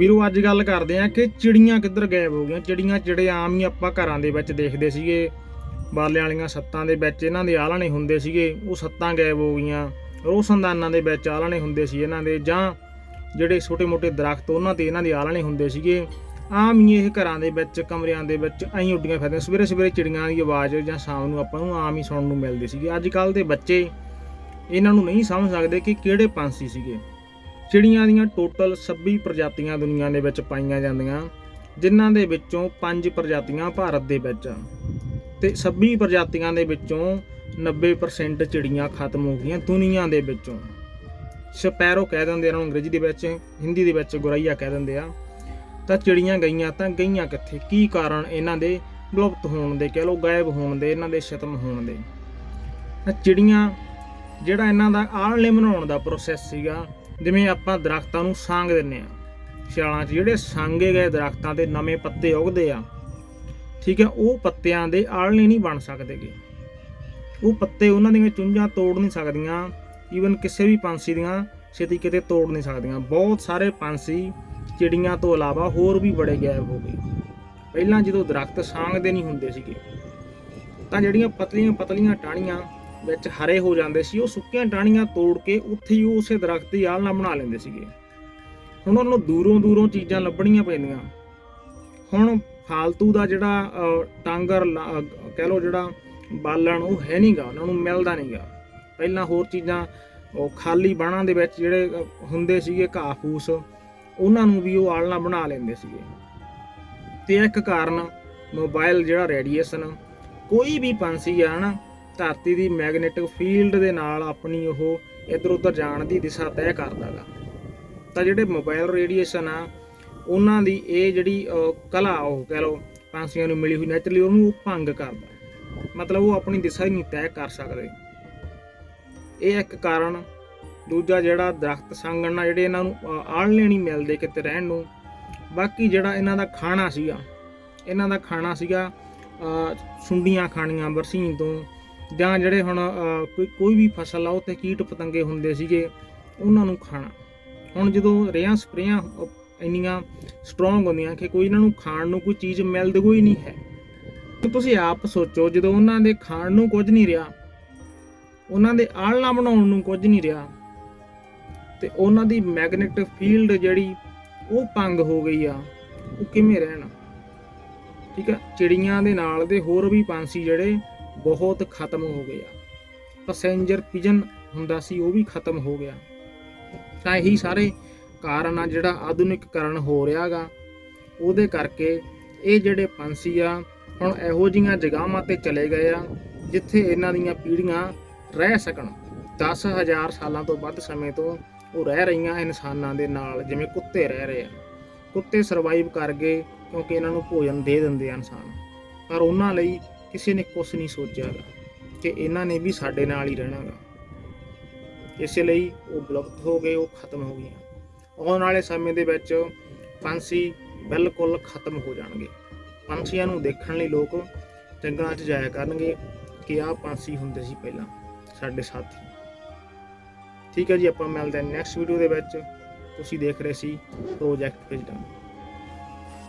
ਵੀਰੋ, ਅੱਜ ਗੱਲ ਕਰਦੇ ਆ ਕਿ ਚਿੜੀਆਂ ਕਿੱਧਰ ਗਾਇਬ ਹੋ ਗਈਆਂ। ਚਿੜੀਆਂ ਜਿਹੜੇ ਆਮ ਹੀ ਆਪਾਂ ਘਰਾਂ ਦੇ ਵਿੱਚ ਦੇਖਦੇ ਸੀਗੇ। ਬਾਲਿਆਂ ਵਾਲੀਆਂ ਸੱਤਾਂ ਦੇ ਵਿੱਚ ਇਹਨਾਂ ਦੇ ਆਲਣੇ ਹੁੰਦੇ ਸੀਗੇ। ਉਹ ਸੱਤਾਂ ਗਾਇਬ ਹੋ ਗਈਆਂ। ਰੋਸ਼ਨਦਾਨਾਂ ਦੇ ਵਿੱਚ ਆਲਣੇ ਹੁੰਦੇ ਸੀ ਇਹਨਾਂ ਦੇ ਜਾਂ ਜਿਹੜੇ ਛੋਟੇ-ਮੋਟੇ ਦਰਖਤ, ਉਹਨਾਂ ਤੇ ਇਹਨਾਂ ਦੇ ਆਲਣੇ ਹੁੰਦੇ ਸੀਗੇ। ਆਮ ਹੀ ਇਹ ਘਰਾਂ ਦੇ ਵਿੱਚ, ਕਮਰਿਆਂ ਦੇ ਵਿੱਚ ਐਂ ਉੱਡੀਆਂ ਫਿਰਦੀਆਂ। ਸਵੇਰੇ ਸਵੇਰੇ ਚਿੜੀਆਂ ਦੀ ਆਵਾਜ਼ ਜਾਂ ਸ਼ਾਮ ਨੂੰ ਆਪਾਂ ਨੂੰ ਆਮ ਹੀ ਸੁਣਨ ਨੂੰ ਮਿਲਦੀ ਸੀਗੀ। ਅੱਜ ਕੱਲ ਦੇ ਬੱਚੇ ਇਹਨਾਂ ਨੂੰ ਨਹੀਂ ਸਮਝ ਸਕਦੇ ਕਿ ਕਿਹੜੇ ਪੰਛੀ ਸੀਗੇ। ਚਿੜੀਆਂ ਦੀਆਂ ਟੋਟਲ 26 ਪ੍ਰਜਾਤੀਆਂ ਦੁਨੀਆ ਦੇ ਵਿੱਚ ਪਾਈਆਂ ਜਾਂਦੀਆਂ, ਜਿਨ੍ਹਾਂ ਦੇ ਵਿੱਚੋਂ 5 ਪ੍ਰਜਾਤੀਆਂ ਭਾਰਤ ਦੇ ਵਿੱਚ ਆ। ਤੇ 26 ਪ੍ਰਜਾਤੀਆਂ ਦੇ ਵਿੱਚੋਂ 90% ਚਿੜੀਆਂ ਖਤਮ ਹੋ ਗਈਆਂ ਦੁਨੀਆ ਦੇ ਵਿੱਚੋਂ। ਸਪੈਰੋ ਕਹਿ ਦਿੰਦੇ ਇਹਨਾਂ ਨੂੰ ਅੰਗਰੇਜ਼ੀ ਦੇ ਵਿੱਚ, ਹਿੰਦੀ ਦੇ ਵਿੱਚ ਗੁਰਈਆ ਕਹਿ ਦਿੰਦੇ ਆ। ਤਾਂ ਚਿੜੀਆਂ ਗਈਆਂ ਤਾਂ ਗਈਆਂ ਕਿੱਥੇ? ਕੀ ਕਾਰਨ ਇਹਨਾਂ ਦੇ ਵਿਲੁਪਤ ਹੋਣ ਦੇ, ਕਹਿ ਲਓ ਗਾਇਬ ਹੋਣ ਦੇ, ਇਹਨਾਂ ਦੇ ਖਤਮ ਹੋਣ ਦੇ? ਤਾਂ ਚਿੜੀਆਂ, ਜਿਹੜਾ ਇਹਨਾਂ ਦਾ ਆਲਣੇ ਬਣਾਉਣ ਦਾ ਪ੍ਰੋਸੈਸ ਸੀਗਾ ਜਿਵੇਂ ਆਪਾਂ ਦਰਖਤਾਂ ਨੂੰ ਸਾਂਗ ਦਿੰਨੇ ਆ ਸਿਆਲਾਂ 'ਚ ਜਿਹੜੇ ਸਾਂਗੇ ਗਏ ਦਰਖਤਾਂ ਤੇ ਨਵੇਂ ਪੱਤੇ ਉੱਗਦੇ ਆ, ਠੀਕ ਹੈ, ਉਹ ਪੱਤਿਆਂ ਦੇ ਆਲਣੇ ਨਹੀਂ ਬਣ ਸਕਦੇਗੇ ਉਹ ਪੱਤੇ ਉਹਨਾਂ ਦੀਆਂ ਚੁੰਝਾਂ ਤੋੜ ਨਹੀਂ ਸਕਦੀਆਂ ਈਵਨ ਕਿਸੇ ਵੀ ਪੰਛੀ ਦੀਆਂ ਛੇਤੀ ਕਿਤੇ ਤੋੜ ਨਹੀਂ ਸਕਦੀਆਂ। ਬਹੁਤ ਸਾਰੇ ਪੰਛੀ ਚਿੜੀਆਂ ਤੋਂ ਇਲਾਵਾ ਹੋਰ ਵੀ ਬੜੇ ਗਾਇਬ ਹੋ ਗਏ। ਪਹਿਲਾਂ ਜਦੋਂ ਦਰਖਤ ਸਾਂਗਦੇ ਨਹੀਂ ਹੁੰਦੇ ਸੀਗੇ, ਤਾਂ ਜਿਹੜੀਆਂ ਪਤਲੀਆਂ ਪਤਲੀਆਂ ਟਾਹਣੀਆਂ ਵਿੱਚ ਹਰੇ ਹੋ ਜਾਂਦੇ ਸੀ, ਉਹ ਸੁੱਕੀਆਂ ਟਾਹਣੀਆਂ ਤੋੜ ਕੇ ਉੱਥੇ ਹੀ ਉਸੇ ਦਰਖਤ ਦੀ ਆਲਣਾ ਬਣਾ ਲੈਂਦੇ ਸੀਗੇ। ਹੁਣ ਉਹਨਾਂ ਨੂੰ ਦੂਰੋਂ ਦੂਰੋਂ ਚੀਜ਼ਾਂ ਲੱਭਣੀਆਂ ਪੈਂਦੀਆਂ। ਹੁਣ ਫਾਲਤੂ ਦਾ ਜਿਹੜਾ ਟਾਂਗਰ ਲਾ- ਕਹਿ ਲਓ ਜਿਹੜਾ ਬਾਲਣ, ਉਹ ਹੈ ਨਹੀਂਗਾ ਉਹਨਾਂ ਨੂੰ ਮਿਲਦਾ ਨਹੀਂਗਾ ਪਹਿਲਾਂ ਹੋਰ ਚੀਜ਼ਾਂ, ਉਹ ਖਾਲੀ ਬਾਣਾਂ ਦੇ ਵਿੱਚ ਜਿਹੜੇ ਹੁੰਦੇ ਸੀਗੇ ਘਾਹ ਫੂਸ ਉਹਨਾਂ ਨੂੰ ਵੀ ਉਹ ਆਲਣਾ ਬਣਾ ਲੈਂਦੇ ਸੀਗੇ। ਤੇ ਇੱਕ ਕਾਰਨ ਮੋਬਾਈਲ ਜਿਹੜਾ ਰੇਡੀਏਸ਼ਨ, ਕੋਈ ਵੀ ਪੰਛੀ ਆ ਨਾ ਧਰਤੀ ਦੀ ਮੈਗਨੈਟਿਕ ਫੀਲਡ ਦੇ ਨਾਲ ਆਪਣੀ ਉਹ ਇੱਧਰ ਉੱਧਰ ਜਾਣ ਦੀ ਦਿਸ਼ਾ ਤੈਅ ਕਰਦਾਗਾ। ਤਾਂ ਜਿਹੜੇ ਮੋਬਾਈਲ ਰੇਡੀਏਸ਼ਨ ਆ, ਉਹਨਾਂ ਦੀ ਇਹ ਜਿਹੜੀ ਕਲਾ ਉਹ ਕਹਿ ਲਓ, ਪੰਛੀਆਂ ਨੂੰ ਮਿਲੀ ਹੋਈ ਨੈਚੁਰਲੀ ਉਹਨੂੰ ਉਹ ਭੰਗ ਕਰਦਾ। ਮਤਲਬ ਉਹ ਆਪਣੀ ਦਿਸ਼ਾ ਹੀ ਨਹੀਂ ਤੈਅ ਕਰ ਸਕਦੇ। ਇਹ ਇੱਕ ਕਾਰਨ। ਦੂਜਾ ਜਿਹੜਾ ਦਰਖਤ ਸੰਗਣ ਨਾਲ ਜਿਹੜੇ ਇਹਨਾਂ ਨੂੰ ਆਲਣੇ ਨਹੀਂ ਮਿਲਦੇ ਕਿਤੇ ਰਹਿਣ ਨੂੰ। ਬਾਕੀ ਜਿਹੜਾ ਇਹਨਾਂ ਦਾ ਖਾਣਾ ਸੀਗਾ, ਇਹਨਾਂ ਦਾ ਖਾਣਾ ਸੀਗਾ ਸੁੰਡੀਆਂ ਖਾਣੀਆਂ ਬਰਸੀਨ ਤੋਂ ਜਾਂ ਜਿਹੜੇ ਹੁਣ ਕੋਈ ਕੋਈ ਵੀ ਫਸਲ ਆ ਉਹ ਤੇ ਕੀਟ ਪਤੰਗੇ ਹੁੰਦੇ ਸੀਗੇ, ਉਹਨਾਂ ਨੂੰ ਖਾਣਾ। ਹੁਣ ਜਦੋਂ ਰੇਹਾਂ ਸਪਰੇਆਂ ਇੰਨੀਆਂ ਸਟਰੋਂਗ ਹੁੰਦੀਆਂ ਕਿ ਕੋਈ ਇਹਨਾਂ ਨੂੰ ਖਾਣ ਨੂੰ ਕੋਈ ਚੀਜ਼ ਮਿਲਦੀ ਕੋਈ ਨਹੀਂ ਹੈ। ਤੁਸੀਂ ਆਪ ਸੋਚੋ, ਜਦੋਂ ਉਹਨਾਂ ਦੇ ਖਾਣ ਨੂੰ ਕੁਝ ਨਹੀਂ ਰਿਹਾ, ਉਹਨਾਂ ਦੇ ਆਲਣਾ ਬਣਾਉਣ ਨੂੰ ਕੁਝ ਨਹੀਂ ਰਿਹਾ, ਤੇ ਉਹਨਾਂ ਦੀ ਮੈਗਨੇਟਿਕ ਫੀਲਡ ਜਿਹੜੀ, ਉਹ ਭੰਗ ਹੋ ਗਈ ਆ, ਉਹ ਕਿਵੇਂ ਰਹਿਣ? ਠੀਕ ਆ? ਚਿੜੀਆਂ ਦੇ ਨਾਲ ਦੇ ਹੋਰ ਵੀ ਪੰਛੀ ਜਿਹੜੇ ਬਹੁਤ ਖਤਮ ਹੋ ਗਏ ਆ ਪੈਸੇਂਜਰ ਪਿਜਨ ਹੁੰਦਾ ਸੀ, ਉਹ ਵੀ ਖਤਮ ਹੋ ਗਿਆ। ਤਾਂ ਇਹੀ ਸਾਰੇ ਕਾਰਨ ਆ ਜਿਹੜਾ ਆਧੁਨਿਕਕਰਨ ਹੋ ਰਿਹਾਗਾ ਉਹਦੇ ਕਰਕੇ ਇਹ ਜਿਹੜੇ ਪੰਛੀ ਆ, ਹੁਣ ਇਹੋ ਜੀਆਂ ਜਗ੍ਹਾਵਾਂ ਤੇ ਚਲੇ ਗਏ ਆ, ਜਿੱਥੇ ਇਹਨਾਂ ਦੀਆਂ ਪੀੜ੍ਹੀਆਂ ਰਹਿ ਸਕਣ। 10000 ਸਾਲਾਂ ਤੋਂ ਵੱਧ ਸਮੇਂ ਤੋਂ ਉਹ ਰਹਿ ਰਹੀਆਂ ਇਨਸਾਨਾਂ ਦੇ ਨਾਲ, ਜਿਵੇਂ ਕੁੱਤੇ ਰਹਿ ਰਹੇ ਆ। ਕੁੱਤੇ ਸਰਵਾਈਵ ਕਰ ਗਏ, ਕਿਉਂਕਿ ਇਹਨਾਂ ਨੂੰ ਭੋਜਨ ਦੇ ਦਿੰਦੇ ਆ ਇਨਸਾਨ। ਪਰ ਉਹਨਾਂ ਲਈ ਕਿਸੇ ਨੇ ਕੁਝ ਨਹੀਂ ਸੋਚਿਆਗਾ ਕਿ ਇਹਨਾਂ ਨੇ ਵੀ ਸਾਡੇ ਨਾਲ ਹੀ ਰਹਿਣਾਗਾ ਇਸੇ ਲਈ ਉਹ ਵਿਲੁਪਤ ਹੋ ਗਏ, ਉਹ ਖਤਮ ਹੋ ਗਈਆਂ। ਆਉਣ ਵਾਲੇ ਸਮੇਂ ਦੇ ਵਿੱਚ ਪੰਛੀ ਬਿਲਕੁਲ ਖਤਮ ਹੋ ਜਾਣਗੇ। ਪੰਛੀਆਂ ਨੂੰ ਦੇਖਣ ਲਈ ਲੋਕ ਜੰਗਲਾਂ 'ਚ ਜਾਇਆ ਕਰਨਗੇ ਕਿ ਆਹ ਪੰਛੀ ਹੁੰਦੇ ਸੀ ਪਹਿਲਾਂ ਸਾਡੇ ਸਾਥੀ। ਠੀਕ ਹੈ ਜੀ, ਆਪਾਂ ਮਿਲਦੇ ਹਾਂ ਨੈਕਸਟ ਵੀਡੀਓ ਦੇ ਵਿੱਚ। ਤੁਸੀਂ ਦੇਖ ਰਹੇ ਸੀ ਪ੍ਰੋਜੈਕਟ ਵਿਜ਼ਡਮ